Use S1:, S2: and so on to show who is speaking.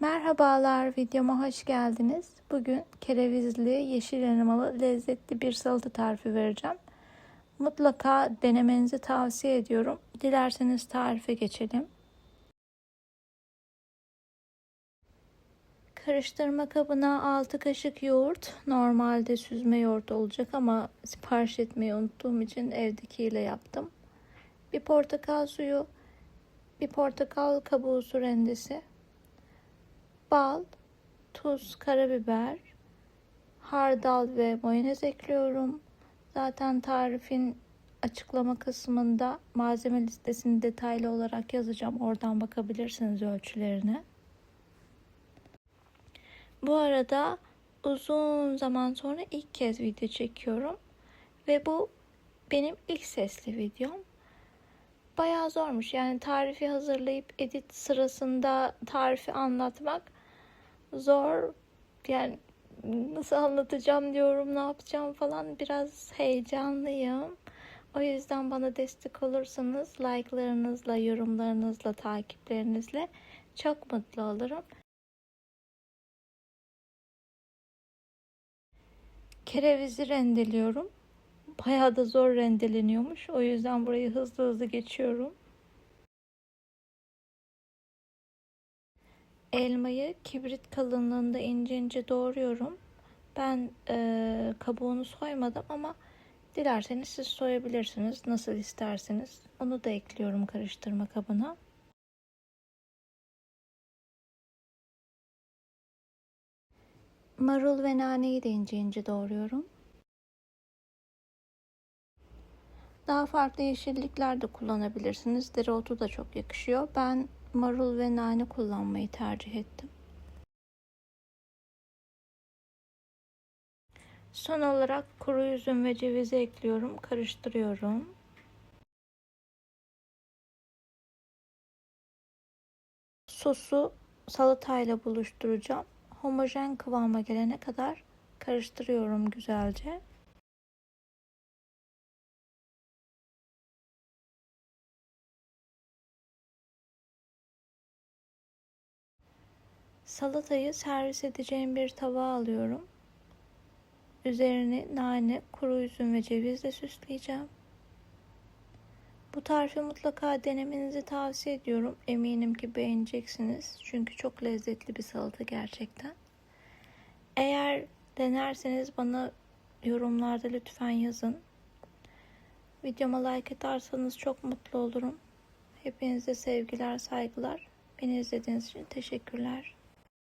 S1: Merhabalar, videoma hoş geldiniz. Bugün kerevizli, yeşil elmalı, lezzetli bir salata tarifi vereceğim. Mutlaka denemenizi tavsiye ediyorum. Dilerseniz tarife geçelim. Karıştırma kabına 6 kaşık yoğurt. Normalde süzme yoğurt olacak ama sipariş etmeyi unuttuğum için evdekiyle yaptım. Bir portakal suyu, bir portakal kabuğu su rendesi, bal, tuz, karabiber, hardal ve mayonez ekliyorum. Zaten tarifin açıklama kısmında malzeme listesini detaylı olarak yazacağım. Oradan bakabilirsiniz ölçülerine. Bu arada uzun zaman sonra ilk kez video çekiyorum. Ve bu benim ilk sesli videom. Bayağı zormuş. Yani tarifi hazırlayıp edit sırasında tarifi anlatmak zor. Yani nasıl anlatacağım diyorum, ne yapacağım falan biraz heyecanlıyım. O yüzden bana destek olursanız like'larınızla, yorumlarınızla, takiplerinizle çok mutlu olurum. Kerevizi rendeliyorum. Bayağı da zor rendeleniyormuş. O yüzden burayı hızlı hızlı geçiyorum. Elmayı kibrit kalınlığında ince ince doğruyorum. Ben e, kabuğunu soymadım ama dilerseniz siz soyabilirsiniz. Nasıl isterseniz. Onu da ekliyorum karıştırma kabına. Marul ve naneyi de ince ince doğruyorum. Daha farklı yeşillikler de kullanabilirsiniz. Dereotu da çok yakışıyor. Ben marul ve nane kullanmayı tercih ettim. Son olarak kuru üzüm ve cevizi ekliyorum. Karıştırıyorum. Sosu salatayla buluşturacağım. Homojen kıvama gelene kadar karıştırıyorum güzelce. Salatayı servis edeceğim bir tabağa alıyorum. Üzerini nane, kuru üzüm ve cevizle süsleyeceğim. Bu tarifi mutlaka denemenizi tavsiye ediyorum. Eminim ki beğeneceksiniz. Çünkü çok lezzetli bir salata gerçekten. Eğer denerseniz bana yorumlarda lütfen yazın. Videoma like atarsanız çok mutlu olurum. Hepinize sevgiler, saygılar. Beni izlediğiniz için teşekkürler.